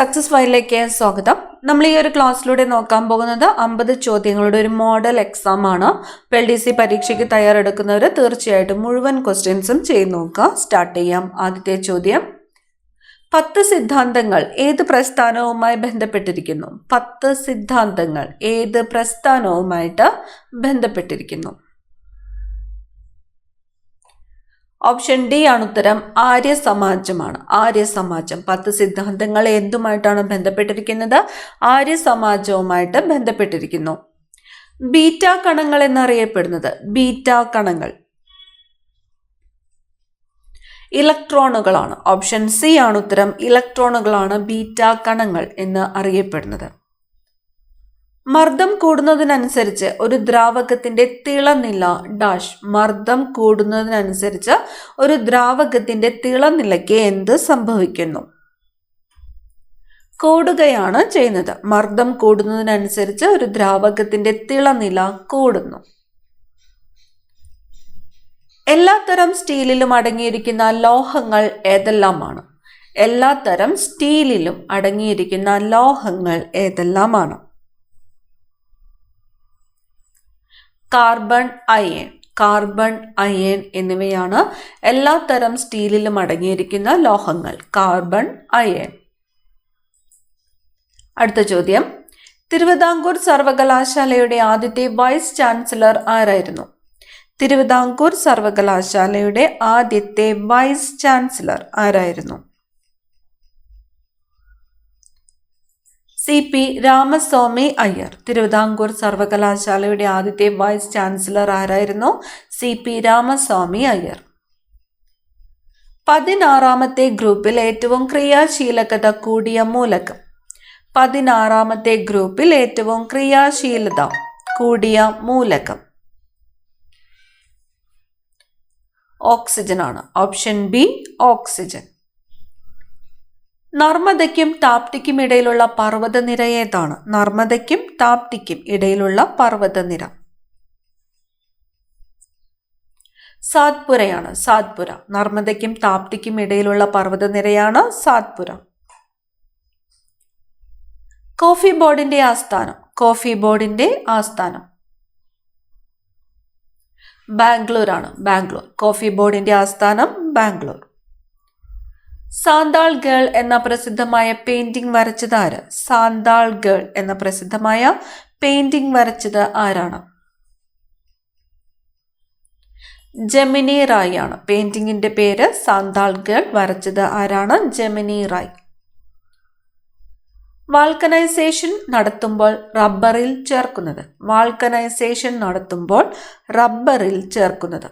Success ഫയലിലേക്ക് സ്വാഗതം. നമ്മൾ ഈ ഒരു ക്ലാസ്സിലൂടെ നോക്കാൻ പോകുന്നത് അമ്പത് ചോദ്യങ്ങളുടെ ഒരു മോഡൽ എക്സാം ആണ്. എൽ ഡി സി പരീക്ഷയ്ക്ക് തയ്യാറെടുക്കുന്നവർ തീർച്ചയായിട്ടും മുഴുവൻ ക്വസ്റ്റ്യൻസും ചെയ്ത് നോക്കുക. സ്റ്റാർട്ട് ചെയ്യാം. ആദ്യത്തെ ചോദ്യം. പത്ത് സിദ്ധാന്തങ്ങൾ ഏത് പ്രസ്ഥാനവുമായി ബന്ധപ്പെട്ടിരിക്കുന്നു? പത്ത് സിദ്ധാന്തങ്ങൾ ഏത് പ്രസ്ഥാനവുമായിട്ട് ബന്ധപ്പെട്ടിരിക്കുന്നു? ഓപ്ഷൻ ഡി ആണ് ഉത്തരം ആര്യ സമാജമാണ് ആര്യ സമാജം പത്ത് സിദ്ധാന്തങ്ങൾ എന്തുമായിട്ടാണ് ബന്ധപ്പെട്ടിരിക്കുന്നത്? ആര്യ സമാജവുമായിട്ട് ബന്ധപ്പെട്ടിരിക്കുന്നു. ബീറ്റ കണങ്ങൾ എന്നറിയപ്പെടുന്നത്. ബീറ്റ കണങ്ങൾ. ഇലക്ട്രോണുകളാണ്. ഓപ്ഷൻ സി ആണ് ഉത്തരം ഇലക്ട്രോണുകളാണ് ബീറ്റ കണങ്ങൾ എന്ന് അറിയപ്പെടുന്നത്. മർദ്ദം കൂടുന്നതിനനുസരിച്ച് ഒരു ദ്രാവകത്തിന്റെ തിളനില ഡാഷ്. മർദ്ദം കൂടുന്നതിനനുസരിച്ച് ഒരു ദ്രാവകത്തിന്റെ തിളനിലയ്ക്ക് എന്ത് സംഭവിക്കുന്നു? കൂടുകയാണ് ചെയ്യുന്നത്. മർദ്ദം കൂടുന്നതിനനുസരിച്ച് ഒരു ദ്രാവകത്തിന്റെ തിളനില കൂടുന്നു. എല്ലാത്തരം സ്റ്റീലിലും അടങ്ങിയിരിക്കുന്ന ലോഹങ്ങൾ ഏതെല്ലാമാണ്? എല്ലാത്തരം സ്റ്റീലിലും അടങ്ങിയിരിക്കുന്ന ലോഹങ്ങൾ ഏതെല്ലാമാണ്? കാർബൺ അയൺ കാർബൺ അയൺ എന്നിവയാണ് എല്ലാ തരം സ്റ്റീലിലും അടങ്ങിയിരിക്കുന്ന ലോഹങ്ങൾ. Carbon iron. അടുത്ത ചോദ്യം. തിരുവിതാംകൂർ സർവകലാശാലയുടെ ആദ്യത്തെ വൈസ് ചാൻസലർ ആരായിരുന്നു? തിരുവിതാംകൂർ സർവകലാശാലയുടെ ആദ്യത്തെ വൈസ് ചാൻസലർ ആരായിരുന്നു? C P Ramaswamy Iyer. Thiruvithamkoor സർവകലാശാലയുടെ ആദ്യത്തെ വൈസ് ചാൻസലർ ആരായിരുന്നു? C P Ramaswamy Iyer. പതിനാറാമത്തെ ഗ്രൂപ്പിൽ ഏറ്റവും ക്രിയാശീലകത കൂടിയ മൂലകം. പതിനാറാമത്തെ ഗ്രൂപ്പിൽ ഏറ്റവും ക്രിയാശീലത കൂടിയ മൂലകം. ഓക്സിജൻ ആണ് ഓപ്ഷൻ ബി ഓക്സിജൻ. നർമ്മദയ്ക്കും താപ്തിക്കും ഇടയിലുള്ള പർവതനിര ഏതാണ്? നർമ്മദയ്ക്കും താപ്തിക്കും ഇടയിലുള്ള പർവതനിര. സാത്പുരയാണ് സാത്പുര. നർമ്മദയ്ക്കും താപ്തിക്കും ഇടയിലുള്ള പർവതനിരയാണ് സാത്പുര. കോഫി ബോർഡിന്റെ ആസ്ഥാനം കോഫി ബോർഡിന്റെ ആസ്ഥാനം. ബാംഗ്ലൂർ ആണ് ബാംഗ്ലൂർ. കോഫി ബോർഡിന്റെ ആസ്ഥാനം ബാംഗ്ലൂർ. സാന്താൾ ഗേൾ എന്ന പ്രസിദ്ധമായ പെയിന്റിംഗ് വരച്ചത് ആര് സാന്താൾ ഗേൾ എന്ന പ്രസിദ്ധമായ പെയിന്റിംഗ് വരച്ചത് ആരാണ്? ജെമിനി റായ് ആണ്. പെയിന്റിങ്ങിന്റെ പേര് സാന്താൾ ഗേൾ വരച്ചത് ആരാണ്? ജെമിനി റായ്. വാൾക്കനൈസേഷൻ നടത്തുമ്പോൾ റബ്ബറിൽ ചേർക്കുന്നത്. വാൾക്കനൈസേഷൻ നടത്തുമ്പോൾ റബ്ബറിൽ ചേർക്കുന്നത്.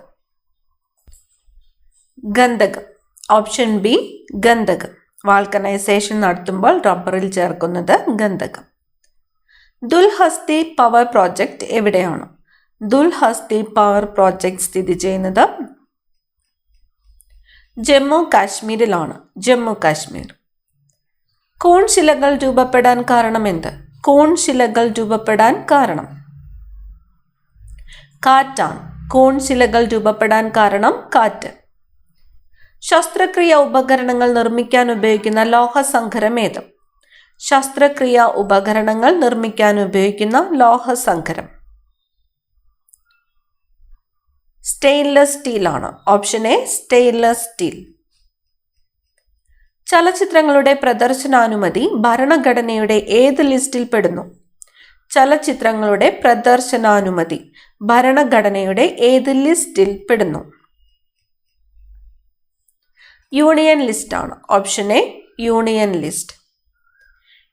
ഗന്ധകം. Option B ഗന്ധകം. വാൾക്കനൈസേഷൻ നടത്തുമ്പോൾ റബ്ബറിൽ ചേർക്കുന്നത് ഗന്ധകം. ദുൽഹസ്തി പവർ പ്രോജക്റ്റ് എവിടെയാണ്? ദുൽഹസ്തി പവർ പ്രോജക്റ്റ് സ്ഥിതി ചെയ്യുന്നത് ജമ്മു കാശ്മീരിലാണ്. ജമ്മു കാശ്മീർ. കോൺ ശിലകൾ രൂപപ്പെടാൻ കാരണം എന്ത്? കോൺ ശിലകൾ രൂപപ്പെടാൻ കാരണം. കാറ്റാണ്. കോൺ ശിലകൾ രൂപപ്പെടാൻ കാരണം കാറ്റ്. ശസ്ത്രക്രിയ ഉപകരണങ്ങൾ നിർമ്മിക്കാൻ ഉപയോഗിക്കുന്ന ലോഹസങ്കരം ഏത്? ശസ്ത്രക്രിയ ഉപകരണങ്ങൾ നിർമ്മിക്കാൻ ഉപയോഗിക്കുന്ന ലോഹസങ്കരം സ്റ്റെയിൻലെസ് സ്റ്റീൽ ആണ് ഓപ്ഷൻ എ സ്റ്റെയിൻലെസ് സ്റ്റീൽ. ചലച്ചിത്രങ്ങളുടെ പ്രദർശനാനുമതി ഭരണഘടനയുടെ ഏത് ലിസ്റ്റിൽ പെടുന്നു? ചലച്ചിത്രങ്ങളുടെ പ്രദർശനാനുമതി ഭരണഘടനയുടെ ഏത് ലിസ്റ്റിൽ പെടുന്നു? യൂണിയൻ ലിസ്റ്റ് ആണ്. Option A union list.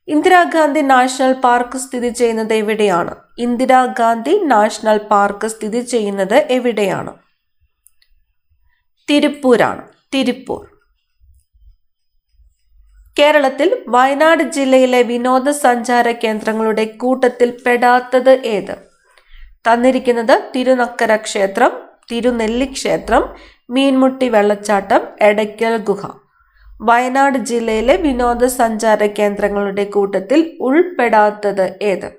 Indira Gandhi national park സ്ഥിതി ചെയ്യുന്നത് എവിടെയാണ്? ഇന്ദിരാഗാന്ധി നാഷണൽ പാർക്ക് സ്ഥിതി ചെയ്യുന്നത് എവിടെയാണ്? തിരുപ്പൂരാണ്. തിരുപ്പൂർ. കേരളത്തിൽ വയനാട് ജില്ലയിലെ വിനോദസഞ്ചാര കേന്ദ്രങ്ങളുടെ കൂട്ടത്തിൽ പെടാത്തത് ഏത്? തന്നിരിക്കുന്നത് തിരുനക്കര ക്ഷേത്രം തിരുനെല്ലി ക്ഷേത്രം മീൻമുട്ടി വെള്ളച്ചാട്ടം എടയ്ക്കൽ ഗുഹ. വയനാട് ജില്ലയിലെ വിനോദസഞ്ചാര കേന്ദ്രങ്ങളുടെ കൂട്ടത്തിൽ ഉൾപ്പെടാത്തത് ഏത്?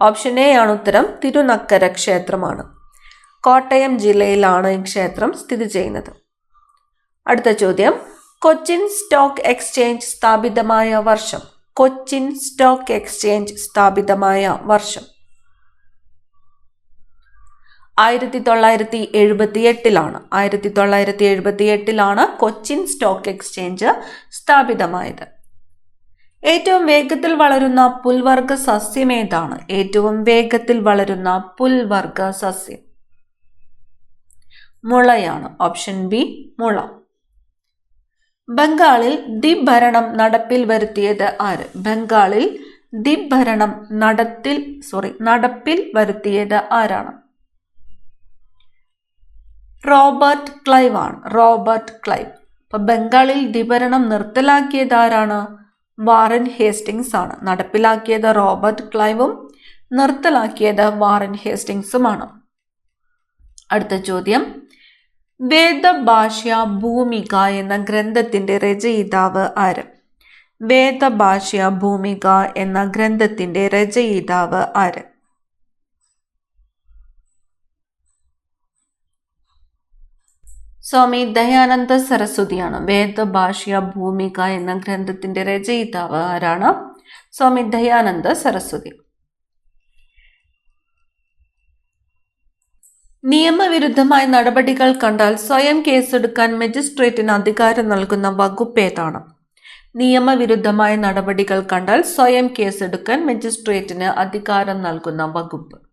ഓപ്ഷൻ എ ആണ് ഉത്തരം തിരുനക്കര ക്ഷേത്രമാണ്. കോട്ടയം ജില്ലയിലാണ് ഈ ക്ഷേത്രം സ്ഥിതി ചെയ്യുന്നത്. അടുത്ത ചോദ്യം കൊച്ചിൻ സ്റ്റോക്ക് എക്സ്ചേഞ്ച് സ്ഥാപിതമായ വർഷം. കൊച്ചിൻ സ്റ്റോക്ക് എക്സ്ചേഞ്ച് സ്ഥാപിതമായ വർഷം. ആയിരത്തി തൊള്ളായിരത്തി എഴുപത്തി എട്ടിലാണ് ആയിരത്തി തൊള്ളായിരത്തി എഴുപത്തി എട്ടിലാണ് കൊച്ചിൻ സ്റ്റോക്ക് എക്സ്ചേഞ്ച് സ്ഥാപിതമായത്. ഏറ്റവും വേഗത്തിൽ വളരുന്ന പുൽവർഗ സസ്യം ഏതാണ്? ഏറ്റവും വേഗത്തിൽ വളരുന്ന പുൽവർഗ സസ്യം. മുളയാണ്. ഓപ്ഷൻ ബി മുള. ബംഗാളിൽ ദിഭരണം ഭരണം നടപ്പിൽ വരുത്തിയത് ആര്? ബംഗാളിൽ ദിഭരണം ഭരണം നടത്തിൽ സോറി നടപ്പിൽ വരുത്തിയത് ആരാണ്? റോബർട്ട് ക്ലൈവ് ആണ്. Robert Clive. അപ്പൊ ബംഗാളിൽ ദിഭരണം നിർത്തലാക്കിയത് ആരാണ് വാറൻ ഹേസ്റ്റിങ്സ് ആണ്. നടപ്പിലാക്കിയത് റോബർട്ട് ക്ലൈവും നിർത്തലാക്കിയത് വാറൻ ഹേസ്റ്റിങ്സുമാണ് അടുത്ത ചോദ്യം. വേദഭാഷ്യ ഭൂമിക എന്ന ഗ്രന്ഥത്തിന്റെ രചയിതാവ് ആര്? വേദഭാഷ്യ ഭൂമിക എന്ന ഗ്രന്ഥത്തിന്റെ രചയിതാവ് ആര്? സ്വാമി ദയാനന്ദ സരസ്വതിയാണ്. വേദഭാഷ്യ ഭൂമിക എന്ന ഗ്രന്ഥത്തിന്റെ രചയിതാവ് ആരാണ്? സ്വാമി ദയാനന്ദ സരസ്വതി. നിയമവിരുദ്ധമായ നടപടികൾ കണ്ടാൽ സ്വയം കേസെടുക്കാൻ മജിസ്ട്രേറ്റിന് അധികാരം നൽകുന്ന വകുപ്പ് ഏതാണ്? നിയമവിരുദ്ധമായ നടപടികൾ കണ്ടാൽ സ്വയം കേസെടുക്കാൻ മജിസ്ട്രേറ്റിന് അധികാരം നൽകുന്ന വകുപ്പ്.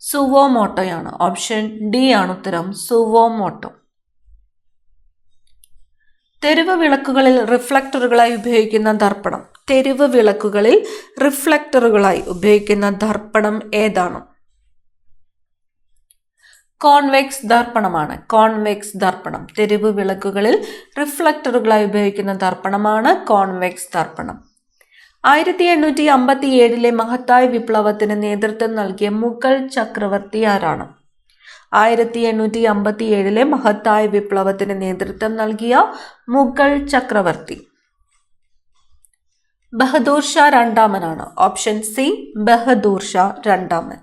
സുവോമോട്ടോയാണ്. ഓപ്ഷൻ ഡി ആണ് ഉത്തരം സുവോ മോട്ടോ തെരുവ് വിളക്കുകളിൽ റിഫ്ലക്ടറുകളായി ഉപയോഗിക്കുന്ന ദർപ്പണം. തെരുവ് വിളക്കുകളിൽ റിഫ്ലക്ടറുകളായി ഉപയോഗിക്കുന്ന ദർപ്പണം ഏതാണ്? കോൺവെക്സ് ദർപ്പണമാണ്. കോൺവെക്സ് ദർപ്പണം. തെരുവ് വിളക്കുകളിൽ റിഫ്ലക്ടറുകളായി ഉപയോഗിക്കുന്ന ദർപ്പണമാണ് കോൺവെക്സ് ദർപ്പണം. ആയിരത്തി എണ്ണൂറ്റി അമ്പത്തി ഏഴിലെ മഹത്തായ വിപ്ലവത്തിന് നേതൃത്വം നൽകിയ മുഗൾ ചക്രവർത്തി ആരാണ്? ആയിരത്തി എണ്ണൂറ്റി അമ്പത്തി ഏഴിലെ മഹത്തായ വിപ്ലവത്തിന് നേതൃത്വം നൽകിയ മുഗൾ ചക്രവർത്തി. ബഹദൂർ ഷാ രണ്ടാമനാണ്. ഓപ്ഷൻ സി ബഹദൂർ ഷാ രണ്ടാമൻ.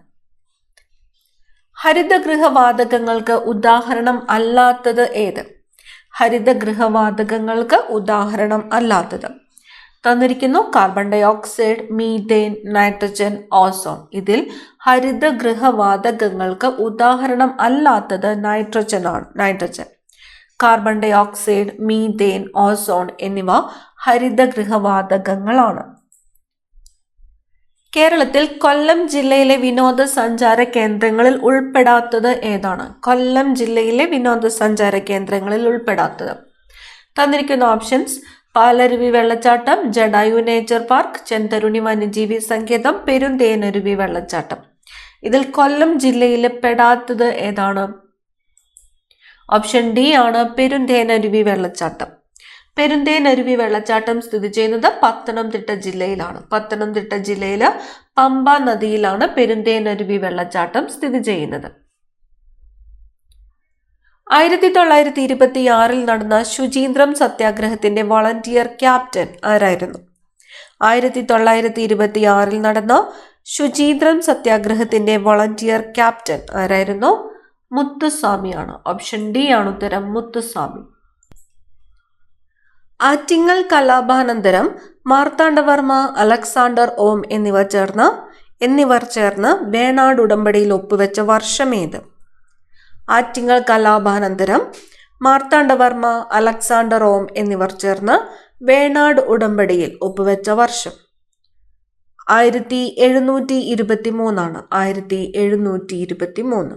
ഹരിതഗൃഹവാതകങ്ങൾക്ക് ഉദാഹരണം അല്ലാത്തത് ഏത്? ഹരിതഗൃഹവാതകങ്ങൾക്ക് ഉദാഹരണം അല്ലാത്തത്. തന്നിരിക്കുന്നു carbon dioxide methane nitrogen ozone ഇതിൽ ഹരിതഗൃഹവാതകങ്ങൾക്ക് ഉദാഹരണം അല്ലാത്തത് നൈട്രജൻ ആണ് nitrogen carbon dioxide methane ozone എന്നിവ ഹരിതഗൃഹവാതകങ്ങളാണ്. കേരളത്തിൽ കൊല്ലം ജില്ലയിലെ വിനോദസഞ്ചാര കേന്ദ്രങ്ങളിൽ ഉൾപ്പെടാത്തത് ഏതാണ്? കൊല്ലം ജില്ലയിലെ വിനോദസഞ്ചാര കേന്ദ്രങ്ങളിൽ ഉൾപ്പെടാത്തത്. തന്നിരിക്കുന്ന ഓപ്ഷൻസ് പാലരുവി വെള്ളച്ചാട്ടം ജഡായു നേച്ചർ പാർക്ക് ചെന്തരുണി വന്യജീവി സങ്കേതം പെരുന്തേനരുവി വെള്ളച്ചാട്ടം. ഇതിൽ കൊല്ലം ജില്ലയിൽ പെടാത്തത് ഏതാണ്? ഓപ്ഷൻ ഡി ആണ് പെരുന്തേനരുവി വെള്ളച്ചാട്ടം. പെരുന്തേനരുവി വെള്ളച്ചാട്ടം സ്ഥിതി ചെയ്യുന്നത് പത്തനംതിട്ട ജില്ലയിലാണ്. പത്തനംതിട്ട ജില്ലയിൽ പമ്പ നദിയിലാണ് പെരുന്തേനരുവി വെള്ളച്ചാട്ടം സ്ഥിതി ചെയ്യുന്നത്. ആയിരത്തി തൊള്ളായിരത്തി ഇരുപത്തി ആറിൽ നടന്ന ശുചീന്ദ്രം സത്യാഗ്രഹത്തിന്റെ വളണ്ടിയർ ക്യാപ്റ്റൻ ആരായിരുന്നു? ആയിരത്തി തൊള്ളായിരത്തി ഇരുപത്തി ആറിൽ നടന്ന ശുചീന്ദ്രം സത്യാഗ്രഹത്തിന്റെ വളണ്ടിയർ ക്യാപ്റ്റൻ ആരായിരുന്നു? മുത്തുസ്വാമിയാണ്. ഓപ്ഷൻ ഡി ആണ് ഉത്തരം മുത്തുസ്വാമി. ആറ്റിങ്ങൽ കലാപാനന്തരം മാർത്താണ്ഡവർമ്മ അലക്സാണ്ടർ ഓം എന്നിവ ചേർന്ന് എന്നിവർ ചേർന്ന് വേണാട് ഉടമ്പടിയിൽ ഒപ്പുവെച്ച വർഷമേത്? ആറ്റിങ്ങൽ കലാപാനന്തരം മാർത്താണ്ഡവർമ്മ അലക്സാണ്ടർ ഓം എന്നിവർ ചേർന്ന് വേണാട് ഉടമ്പടിയിൽ ഒപ്പുവെച്ച വർഷം. ആയിരത്തി എഴുന്നൂറ്റി ഇരുപത്തി മൂന്നാണ് ആയിരത്തി എഴുന്നൂറ്റി ഇരുപത്തി മൂന്ന്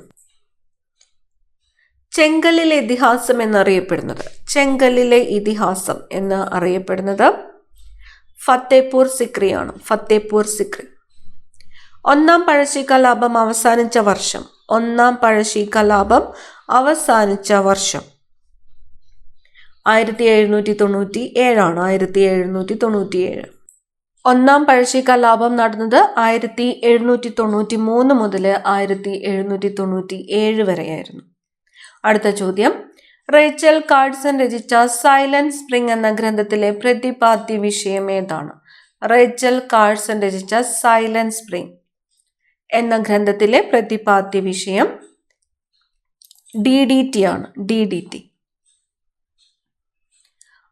ചെങ്കലിലെ ഇതിഹാസം എന്നറിയപ്പെടുന്നത്. ചെങ്കലിലെ ഇതിഹാസം എന്ന് അറിയപ്പെടുന്നത് ഫത്തേപൂർ സിക്രിയാണ്. ഫത്തേപൂർ സിക്രി. ഒന്നാം പഴശ്ശി കലാപം അവസാനിച്ച വർഷം ഒന്നാം പഴശ്ശി കലാപം അവസാനിച്ച വർഷം. ആയിരത്തി എഴുന്നൂറ്റി തൊണ്ണൂറ്റി ഏഴാണ് ആയിരത്തി എഴുന്നൂറ്റി തൊണ്ണൂറ്റി ഏഴ് ഒന്നാം പഴശ്ശി കലാപം നടന്നത് ആയിരത്തി എഴുന്നൂറ്റി തൊണ്ണൂറ്റി മൂന്ന് മുതൽ ആയിരത്തി എഴുന്നൂറ്റി തൊണ്ണൂറ്റി ഏഴ് വരെയായിരുന്നു. അടുത്ത ചോദ്യം. റേച്ചൽ കാർഡ്സൺ രചിച്ച സൈലന്റ് സ്പ്രിംഗ് എന്ന ഗ്രന്ഥത്തിലെ പ്രതിപാദ്യ വിഷയം ഏതാണ്? റേച്ചൽ കാർഡ്സൺ രചിച്ച സൈലന്റ് സ്പ്രിംഗ്. എന്ന ഗ്രന്ഥത്തിലെ പ്രതിപാദ്യ വിഷയം ഡി ഡി ടി ആണ്. D D T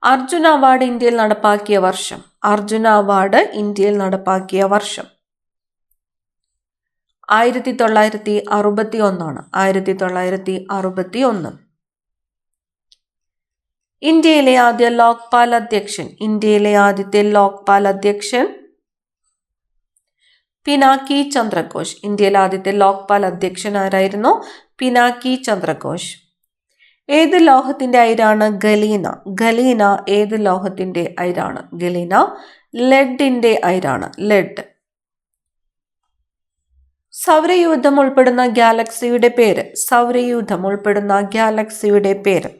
Arjuna award ഇന്ത്യയിൽ നടപ്പാക്കിയ വർഷം. അർജുന അവാർഡ് ഇന്ത്യയിൽ നടപ്പാക്കിയ വർഷം. ആയിരത്തി തൊള്ളായിരത്തി അറുപത്തി ഒന്നാണ് ആയിരത്തി തൊള്ളായിരത്തി അറുപത്തി ഒന്ന് ഇന്ത്യയിലെ ആദ്യ ലോക്പാൽ അധ്യക്ഷൻ ഇന്ത്യയിലെ ആദ്യത്തെ ലോക്പാൽ അധ്യക്ഷൻ പിനാക്കി ചന്ദ്രഘോഷ് ഇന്ത്യയിലെ ആദ്യത്തെ ലോക്പാൽ അധ്യക്ഷൻ ആരായിരുന്നു? പിനാക്കി ചന്ദ്രഘോഷ്. ഏത് ലോഹത്തിന്റെ അയിരാണ് ഗലീന? ഗലീന ഏത് ലോഹത്തിന്റെ അയിരാണ്? ഗലീന ലെഡിന്റെ അയിരാണ്. ലെഡ്. സൗരയൂഥം ഉൾപ്പെടുന്ന ഗാലക്സിയുടെ പേര്. സൗരയൂഥം ഉൾപ്പെടുന്ന ഗാലക്സിയുടെ പേര്.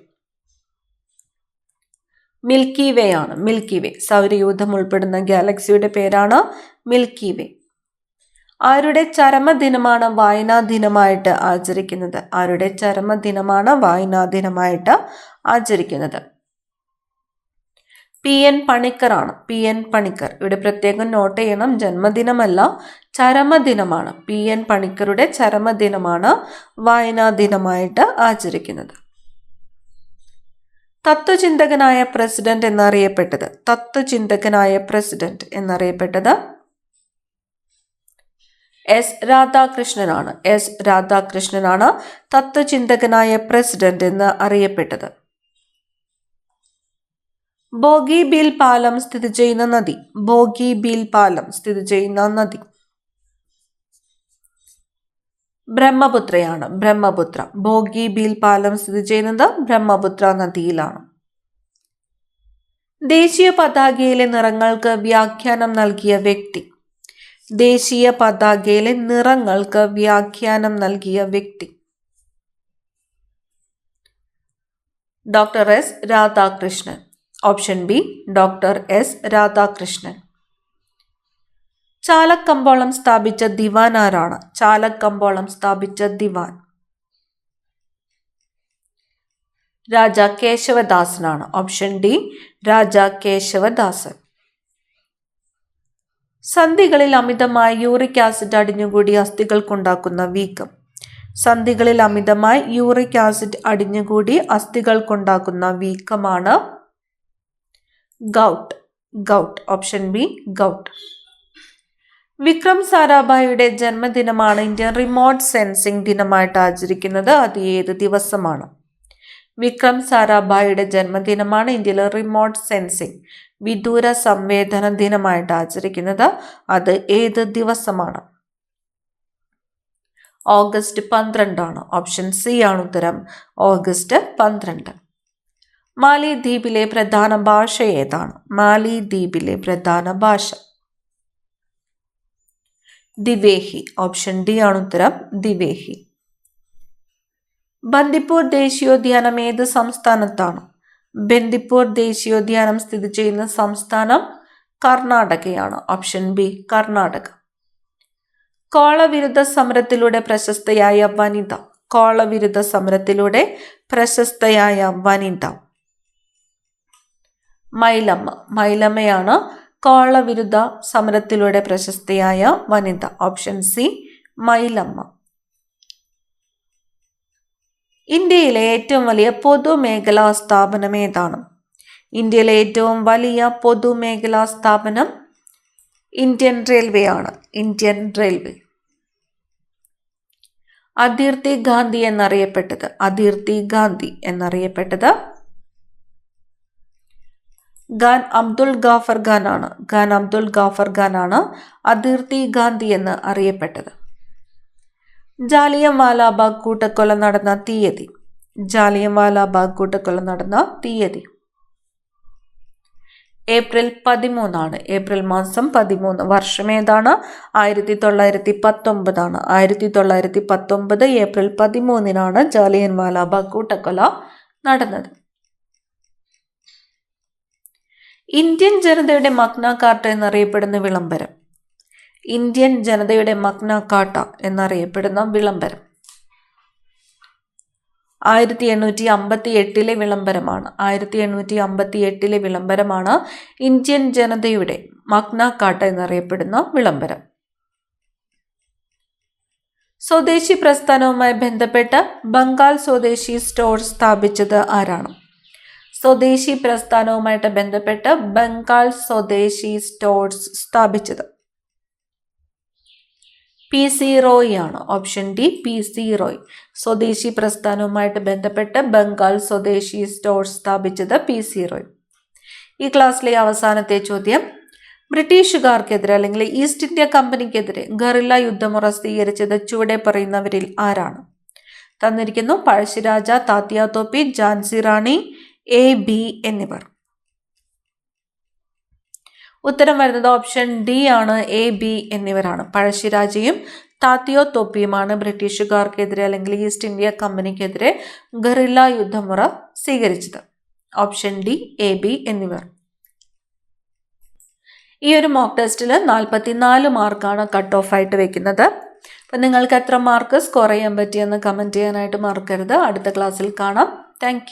മിൽക്കി വേ ആണ്. Milky Way. സൗരയൂഥം ഉൾപ്പെടുന്ന ഗാലക്സിയുടെ പേരാണ് മിൽക്കി വേ. ആരുടെ ചരമദിനമാണ് വായനാ ദിനമായിട്ട് ആചരിക്കുന്നത്? ആരുടെ ചരമദിനമാണ് വായനാ ദിനമായിട്ട് ആചരിക്കുന്നത്? പി. എൻ. പണിക്കറാണ് പി. എൻ. പണിക്കർ. ഇവിടെ പ്രത്യേകം നോട്ട് ചെയ്യണം. ജന്മദിനമല്ല ചരമദിനമാണ്. പി. എൻ. പണിക്കരുടെ ചരമദിനമാണ് വായനാ ദിനമായിട്ട് ആചരിക്കുന്നത്. തത്വചിന്തകനായ പ്രസിഡന്റ് എന്നറിയപ്പെട്ടത്. തത്വചിന്തകനായ പ്രസിഡന്റ് എന്നറിയപ്പെട്ടത് എസ് രാധാകൃഷ്ണനാണ്. എസ് രാധാകൃഷ്ണനാണ് തത്വചിന്തകനായ പ്രസിഡന്റ് എന്ന് അറിയപ്പെട്ടത്. ബോഗി ബീൽ പാലം സ്ഥിതി ചെയ്യുന്ന നദി. ബോഗി ബീൽ പാലം സ്ഥിതി ചെയ്യുന്ന നദി. ബ്രഹ്മപുത്രയാണ്. ബ്രഹ്മപുത്ര. ബോഗി ബീൽ പാലം സ്ഥിതി ചെയ്യുന്നത് ബ്രഹ്മപുത്ര നദിയിലാണ്. ദേശീയ പതാകയിലെ നിറങ്ങൾക്ക് വ്യാഖ്യാനം നൽകിയ വ്യക്തി. ദേശീയ പതാകയിലെ നിറങ്ങൾക്ക് വ്യാഖ്യാനം നൽകിയ വ്യക്തി. Doctor S Radhakrishnan. Option B doctor S Radhakrishnan. Chalakkambolam സ്ഥാപിച്ച ദിവാൻ ആരാണ്? ചാലക്കമ്പോളം സ്ഥാപിച്ച ദിവാൻ. Raja കേശവദാസനാണ്. Option D Raja Keshavadas. സന്ധികളിൽ അമിതമായി യൂറിക് ആസിഡ് അടിഞ്ഞുകൂടി അസ്ഥികൾക്കുണ്ടാക്കുന്ന വീക്കം. സന്ധികളിൽ അമിതമായി യൂറിക് ആസിഡ് അടിഞ്ഞുകൂടി അസ്ഥികൾക്കുണ്ടാക്കുന്ന വീക്കമാണ് gout. Gout option B gout. Vikram സാരാഭായിയുടെ ജന്മദിനമാണ് ഇന്ത്യൻ റിമോട്ട് സെൻസിംഗ് ദിനമായിട്ട് ആചരിക്കുന്നത്. അത് ഏത് ദിവസമാണ്? വിക്രം സാരാഭായിയുടെ ജന്മദിനമാണ് ഇന്ത്യയിലെ റിമോട്ട് സെൻസിംഗ് വിദൂര സംവേദന ദിനമായിട്ട് ആചരിക്കുന്നത്. അത് ഏത് ദിവസമാണ്? ഓഗസ്റ്റ് പന്ത്രണ്ടാണ്. ഓപ്ഷൻ സി ആണ് ഉത്തരം. ഓഗസ്റ്റ് പന്ത്രണ്ട്. മാലിദ്വീപിലെ പ്രധാന ഭാഷ ഏതാണ്? മാലിദ്വീപിലെ പ്രധാന ഭാഷ. ദിവേഹി ഓപ്ഷൻ ഡി ആണ് ഉത്തരം. ദിവേഹി ബന്ദിപ്പൂർ ദേശീയോദ്യാനം ഏത് സംസ്ഥാനത്താണ്? ബന്ദിപ്പൂർ ദേശീയോദ്യാനം സ്ഥിതി ചെയ്യുന്ന സംസ്ഥാനം കർണാടകയാണ്. Option B Karnataka. കോളവിരുദ്ധ സമരത്തിലൂടെ പ്രശസ്തയായ വനിത. കോളവിരുദ്ധ സമരത്തിലൂടെ പ്രശസ്തയായ വനിത. മൈലമ്മ. മൈലമ്മയാണ് കോളവിരുദ്ധ സമരത്തിലൂടെ പ്രശസ്തയായ വനിത. Option C Mylamma. ഇന്ത്യയിലെ ഏറ്റവും വലിയ പൊതുമേഖലാ സ്ഥാപനം ഏതാണ്? ഇന്ത്യയിലെ ഏറ്റവും വലിയ പൊതുമേഖലാ സ്ഥാപനം ഇന്ത്യൻ റെയിൽവേ ആണ്. Indian railway. അതിർത്തി ഗാന്ധി എന്നറിയപ്പെട്ടത്. അതിർത്തി ഗാന്ധി എന്നറിയപ്പെട്ടത് ഖാൻ അബ്ദുൾ ഗാഫർ ഖാൻ ആണ് ഖാൻ അബ്ദുൾ ഗാഫർ ഖാൻ ആണ് അതിർത്തി ഗാന്ധി എന്ന് അറിയപ്പെട്ടത്. ജാലിയൻവാല ബാഗ് കൂട്ടക്കൊല നടന്ന തീയതി. ജാലിയൻവാലാബാഗ് കൂട്ടക്കൊല നടന്ന തീയതി. ഏപ്രിൽ പതിമൂന്നാണ്. ഏപ്രിൽ മാസം പതിമൂന്ന്. വർഷം ഏതാണ്? ആയിരത്തി തൊള്ളായിരത്തി പത്തൊമ്പതാണ് ആയിരത്തി തൊള്ളായിരത്തി പത്തൊമ്പത് ഏപ്രിൽ പതിമൂന്നിനാണ് ജാലിയൻവാലാബാഗ് കൂട്ടക്കൊല നടന്നത്. ഇന്ത്യൻ ജനതയുടെ മഗ്ന കാർട്ട എന്നറിയപ്പെടുന്ന വിളംബരം. ഇന്ത്യൻ ജനതയുടെ മഗ്ന കാട്ട എന്നറിയപ്പെടുന്ന വിളംബരം. ആയിരത്തി എണ്ണൂറ്റി അമ്പത്തി എട്ടിലെ വിളംബരമാണ്. ആയിരത്തി എണ്ണൂറ്റി അമ്പത്തി എട്ടിലെ വിളംബരമാണ് ഇന്ത്യൻ ജനതയുടെ മഗ്ന കാട്ട എന്നറിയപ്പെടുന്ന വിളംബരം. സ്വദേശി പ്രസ്ഥാനവുമായി ബന്ധപ്പെട്ട് ബംഗാൾ സ്വദേശി സ്റ്റോർ സ്ഥാപിച്ചത് ആരാണ്? സ്വദേശി പ്രസ്ഥാനവുമായിട്ട് ബന്ധപ്പെട്ട് ബംഗാൾ സ്വദേശി സ്റ്റോർസ് സ്ഥാപിച്ചത്. പി സി റോയ് ആണ്. Option D P C Roy. സ്വദേശി പ്രസ്ഥാനവുമായിട്ട് ബന്ധപ്പെട്ട് ബംഗാൾ സ്വദേശി സ്റ്റോർ സ്ഥാപിച്ചത് പി സി റോയ്. ഈ ക്ലാസ്സിലെ അവസാനത്തെ ചോദ്യം. ബ്രിട്ടീഷുകാർക്കെതിരെ അല്ലെങ്കിൽ ഈസ്റ്റ് ഇന്ത്യ കമ്പനിക്കെതിരെ ഗറില്ല യുദ്ധമുറ സ്വീകരിച്ചത് ചുവടെ പറയുന്നവരിൽ ആരാണ്? തന്നിരിക്കുന്നു പഴശ്ശിരാജ താത്യാതോപ്പി ജാൻസി റാണി എ ബി എന്നിവർ. ഉത്തരം വരുന്നത് ഓപ്ഷൻ ഡി ആണ് എ ബി എന്നിവരാണ്. പഴശ്ശിരാജയും താത്തിയോ തോപ്പിയുമാണ് ബ്രിട്ടീഷുകാർക്കെതിരെ അല്ലെങ്കിൽ ഈസ്റ്റ് ഇന്ത്യ കമ്പനിക്കെതിരെ ഗറില്ല യുദ്ധമുറ സ്വീകരിച്ചത്. ഓപ്ഷൻ ഡി എ ബി എന്നിവർ. ഈ ഒരു മോക്ക് ടെസ്റ്റിൽ നാൽപ്പത്തിനാല് മാർക്കാണ് കട്ട് ഓഫ് ആയിട്ട് വെക്കുന്നത്. അപ്പം നിങ്ങൾക്ക് എത്ര മാർക്ക് സ്കോർ ചെയ്യാൻ പറ്റിയെന്ന് കമന്റ് ചെയ്യാനായിട്ട് മറക്കരുത്. അടുത്ത ക്ലാസ്സിൽ കാണാം. താങ്ക്